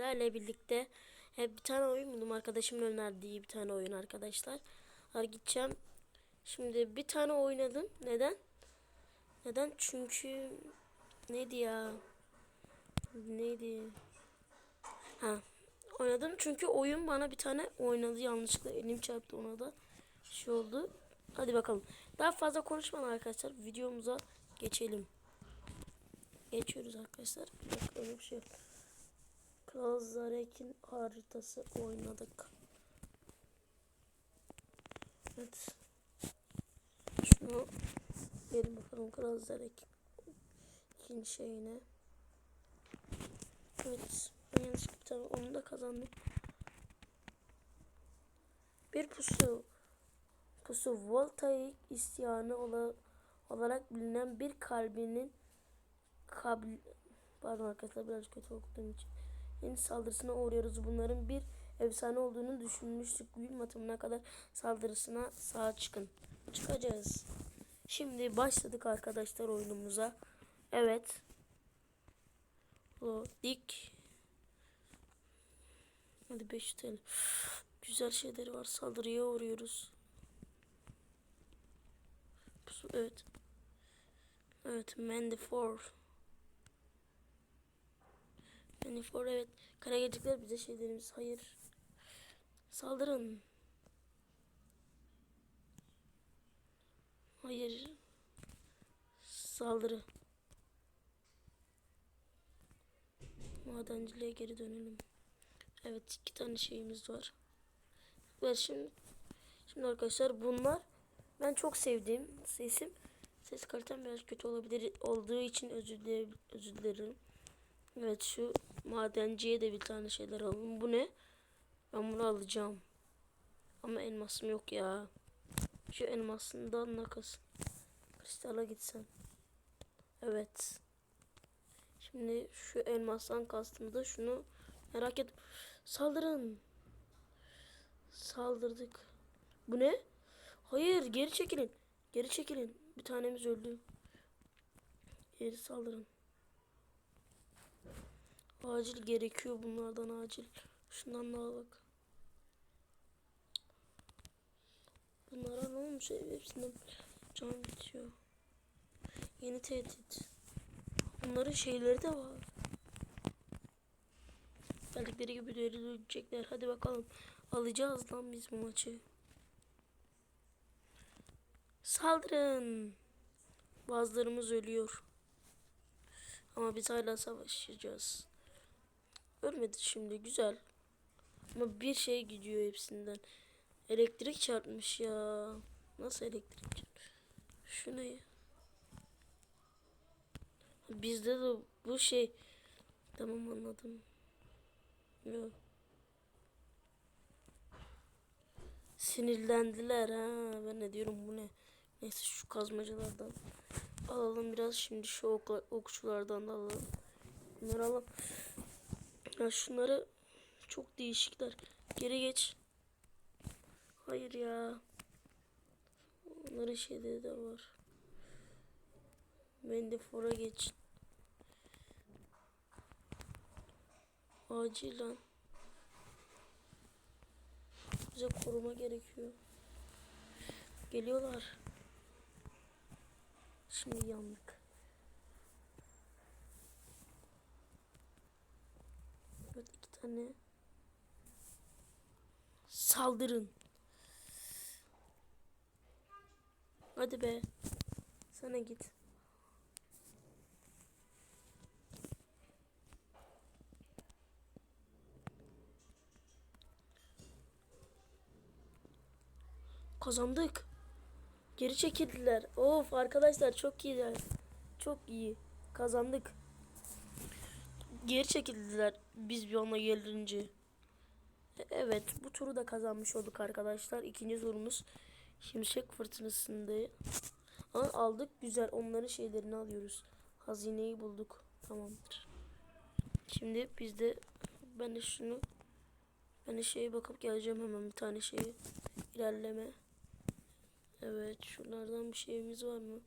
sizlerle birlikte hep bir tane oyun buldum. Arkadaşımın önerdiği bir tane oyun arkadaşlar. Ar gideceğim. Şimdi bir tane oynadım. Neden? Neden? Çünkü neydi ya? Neydi? Ha. Oynadım çünkü oyun bana bir tane oynadı yanlışlıkla elim çarptı ona da şey oldu. Hadi bakalım. Daha fazla konuşmadan arkadaşlar videomuza geçelim. Geçiyoruz arkadaşlar. Bir dakika öyle bir şey yok. Kral Zarek'in haritası oynadık. Evet. Şunu verin bakalım Kral Zarek'in şeyine. Evet. Ben yanlışlıkla onu da kazandım. Bir pusu. Pusu voltaik isyanı ola, olarak bilinen bir kalbinin kabil pardon arkadaşlar biraz kötü okuduğum için en saldırısına uğruyoruz. Bunların bir efsane olduğunu düşünmüştük. Gün matımına kadar saldırısına sağ çıkın. Çıkacağız. Şimdi başladık arkadaşlar oyunumuza. Evet. Dik. Hadi 5 TL. Güzel şeyleri var. Saldırıya uğruyoruz. Evet. Evet. Mandifor. Mandifor evet. Kara gecikler bize şeylerimiz. Hayır. Saldırın. Hayır. Saldırı. Madenciliğe geri dönelim. Evet iki tane şeyimiz var. Ve şimdi şimdi arkadaşlar bunlar ben çok sevdiğim sesim. Ses kalitem biraz kötü olabilir olduğu için özür dilerim. Özür dilerim. Evet şu madenciye de bir tane şeyler alalım. Bu ne? Ben bunu alacağım. Ama elmasım yok ya. Şu elmasından nakas. Kristala gitsen. Evet. Şimdi şu elmastan kastımda şunu merak et. Saldırın. Saldırdık. Bu ne? Hayır geri çekilin. Geri çekilin. Bir tanemiz öldü. Geri saldırın. Acil gerekiyor bunlardan acil. Şundan daha bak. Bunlara ne olmuş? Hepsinden can bitiyor. Yeni tehdit. Bunların şeyleri de var. Geldikleri gibi geri dönecekler. Hadi bakalım. Alacağız lan biz bu maçı. Saldırın. Bazılarımız ölüyor. Ama biz hala savaşacağız. Ölmedi şimdi güzel. Ama bir şey gidiyor hepsinden. Elektrik çarpmış ya. Nasıl elektrik çarpmış? Şu ne? Bizde de bu şey. Tamam anladım. Yok. Sinirlendiler ha. Ben ne diyorum bu ne? Neyse şu kazmacılardan alalım biraz şimdi şu okla, okçulardan da alalım. Bunları alalım. Ya şunları çok değişikler. Geri geç. Hayır ya. Onların şeyleri de var. Mendefora geç. Acilen. Bize koruma gerekiyor. Geliyorlar. Şimdi yandık. Evet iki tane. Saldırın. Hadi be. Sana git. Kazandık. Geri çekildiler. Of arkadaşlar çok iyiler. Çok iyi. Kazandık. Geri çekildiler biz bir ona gelince. E, Evet bu turu da kazanmış olduk arkadaşlar. İkinci turumuz Şimşek fırtınasında. Ama aldık güzel onların şeylerini alıyoruz. Hazineyi bulduk. Tamamdır. Şimdi biz de ben de şunu ben de şeye bakıp geleceğim hemen bir tane şeye ilerleme. Evet şunlardan bir şeyimiz var mı?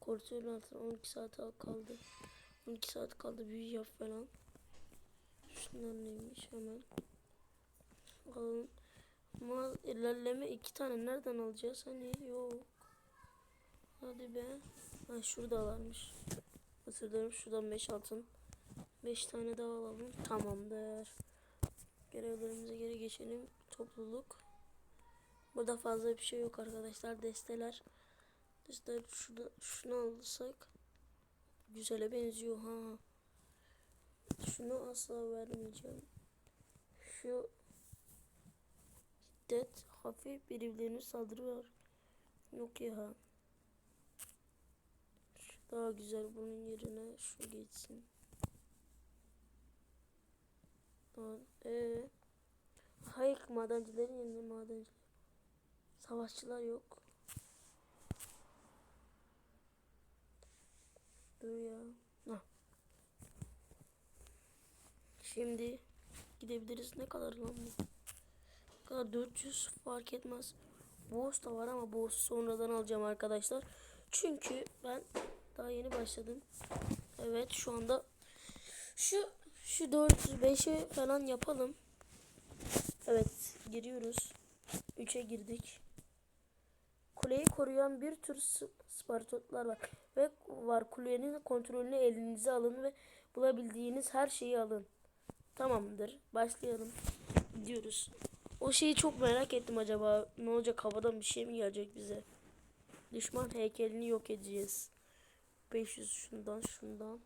Kontrol altına 12 saat kaldı. 12 saat kaldı büyü yap falan. Şunlar neymiş hemen. Alalım. Ama ilerleme iki tane nereden alacağız? Hani yok. Hadi be. Ha şurada varmış. Özür dilerim şuradan 5 altın. 5 tane daha alalım. Tamamdır. Görevlerimize geri geçelim. Topluluk. Burada fazla bir şey yok arkadaşlar. Desteler. Desteler şurada şunu alırsak güzele benziyor ha. Şunu asla vermeyeceğim. Şu şiddet hafif birbirlerine saldırı var. Yok ya. Şu daha güzel bunun yerine şu geçsin. Eee Hayır madencilerin yerine madenciler. Savaşçılar yok. Dur ya. Şimdi gidebiliriz. Ne kadar lan bu? Ne kadar 400 fark etmez. Boss da var ama boss sonradan alacağım arkadaşlar. Çünkü ben daha yeni başladım. Evet şu anda şu şu 405'i falan yapalım. Evet giriyoruz. 3'e girdik. Kuleyi koruyan bir tür spartotlar var. Ve var kulenin kontrolünü elinize alın ve bulabildiğiniz her şeyi alın. Tamamdır. Başlayalım. Gidiyoruz. O şeyi çok merak ettim acaba. Ne olacak havadan bir şey mi gelecek bize? Düşman heykelini yok edeceğiz. 500 şundan şundan.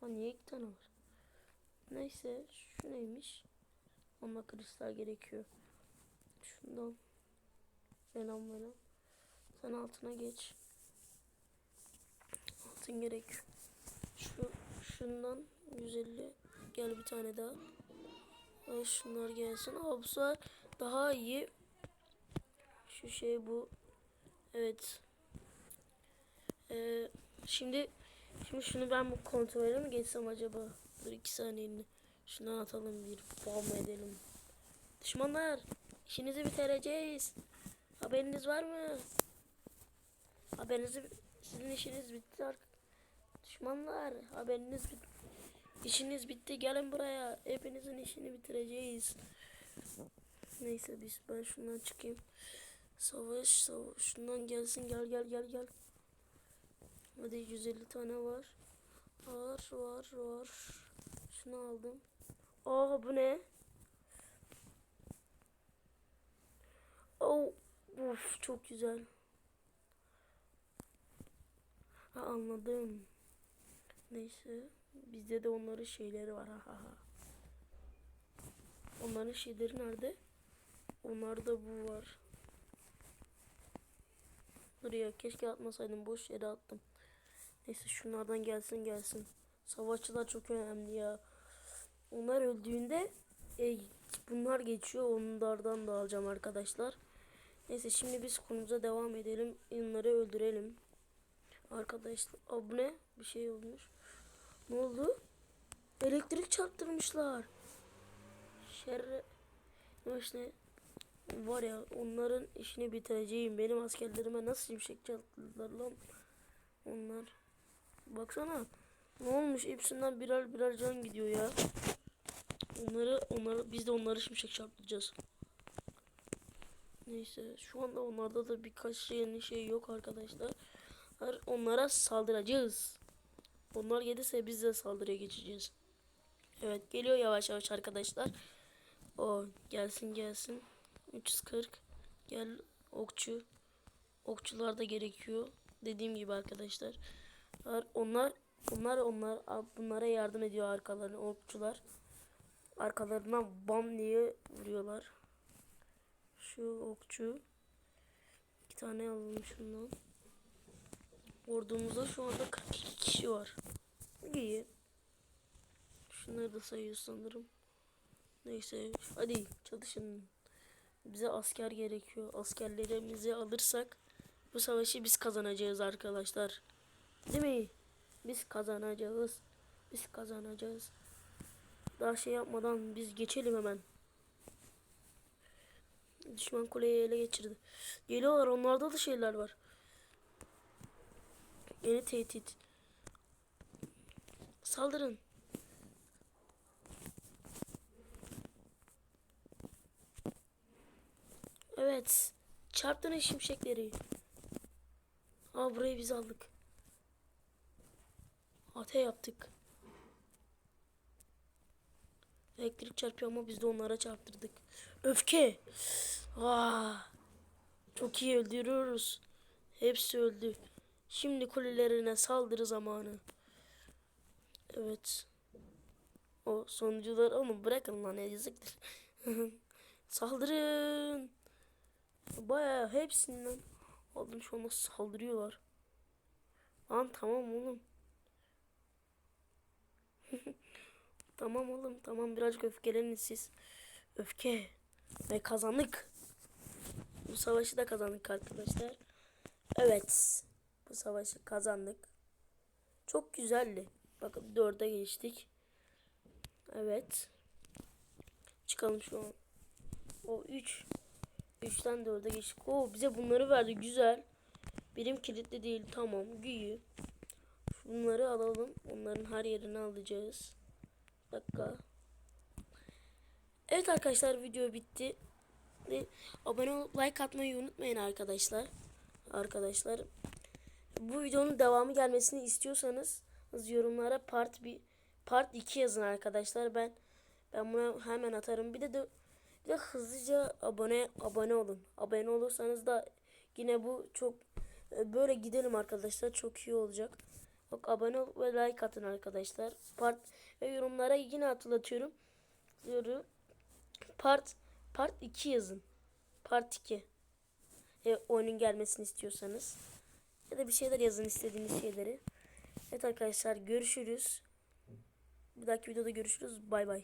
Ha niye iki tane var? Neyse şu neymiş? Ama kristal gerekiyor. Şundan. Venom venom. Sen altına geç. Altın gerekiyor. Şu şundan 150. Gel bir tane daha. Ay şunlar gelsin. Aa, daha iyi. Şu şey bu. Evet. Ee, şimdi şimdi şunu ben bu kontrole mi geçsem acaba? Dur iki saniyeni. Şundan atalım bir bomba edelim. Düşmanlar işinizi bitireceğiz. Haberiniz var mı? Haberinizi sizin işiniz bitti artık. Düşmanlar haberiniz bitti. İşiniz bitti gelin buraya. Hepinizin işini bitireceğiz. Neyse biz ben şundan çıkayım. Savaş savaş. Şundan gelsin gel gel gel gel. Hadi 150 tane var. Var var var. Şunu aldım. Aa bu ne? Oh, uf çok güzel. Ha anladım. Neyse. Bizde de onların şeyleri var. Ha ha. Onların şeyleri nerede? Onlarda bu var. Buraya keşke atmasaydım. Boş yere attım. Neyse şunlardan gelsin gelsin. Savaşçılar çok önemli ya. Onlar öldüğünde e, bunlar geçiyor. Onlardan da alacağım arkadaşlar. Neyse şimdi biz konumuza devam edelim. Onları öldürelim. Arkadaşlar Aa, bu ne? Bir şey olmuş. Ne oldu? Elektrik çarptırmışlar. Şerre. İşte var ya onların işini bitireceğim. Benim askerlerime nasıl şimşek çarptırdılar lan. Onlar. Baksana. Ne olmuş? Hepsinden birer birer can gidiyor ya. Onları onları biz de onları şimşek çarptıracağız. Neyse şu anda onlarda da birkaç şeyin şey yok arkadaşlar. Onlara saldıracağız. Onlar gelirse biz de saldırıya geçeceğiz. Evet geliyor yavaş yavaş arkadaşlar. O gelsin gelsin. 340 gel okçu. Okçular da gerekiyor. Dediğim gibi arkadaşlar. Onlar onlar onlar bunlara yardım ediyor arkalarına okçular. Arkalarından bam diye vuruyorlar. Şu okçu. iki tane alalım şundan. Ordumuzda şu anda 42 kişi var. İyi. Şunları da sayıyoruz sanırım. Neyse hadi çalışın. Bize asker gerekiyor. Askerlerimizi alırsak bu savaşı biz kazanacağız arkadaşlar. Değil mi? Biz kazanacağız. Biz kazanacağız. Daha şey yapmadan biz geçelim hemen. Düşman kuleyi ele geçirdi. Geliyorlar onlarda da şeyler var. Yeni tehdit. Saldırın. Evet. Çarptın şimşekleri. Aa burayı biz aldık. Ate yaptık. Elektrik çarpıyor ama biz de onlara çarptırdık. Öfke. Aa. Çok iyi öldürüyoruz. Hepsi öldü. Şimdi kulelerine saldırı zamanı. Evet. O sonuncular onu bırakın lan yazıktır. Saldırın. Bayağı hepsinden aldım şu anda saldırıyorlar. Lan tamam oğlum. tamam oğlum tamam birazcık öfkelenin siz. Öfke. Ve kazandık. Bu savaşı da kazandık arkadaşlar. Evet. Bu savaşı kazandık. Çok güzeldi. Bakın dörde geçtik. Evet. Çıkalım şu an. O 3. 3'ten 4'e geçtik. Oo bize bunları verdi. Güzel. Birim kilitli değil. Tamam. Güyü. Bunları alalım. Onların her yerini alacağız. Dakika. Evet arkadaşlar video bitti. Abone olup like atmayı unutmayın arkadaşlar. Arkadaşlar. Bu videonun devamı gelmesini istiyorsanız yorumlara part bir part 2 yazın arkadaşlar. Ben ben buna hemen atarım. Bir de de bir de hızlıca abone abone olun. Abone olursanız da yine bu çok böyle gidelim arkadaşlar. Çok iyi olacak. Bak abone ol ve like atın arkadaşlar. Part ve yorumlara yine hatırlatıyorum. Diyorum. Part part 2 yazın. Part 2. E, oyunun gelmesini istiyorsanız. Ya da bir şeyler yazın istediğiniz şeyleri. Evet arkadaşlar görüşürüz. Bir dahaki videoda görüşürüz. Bay bay.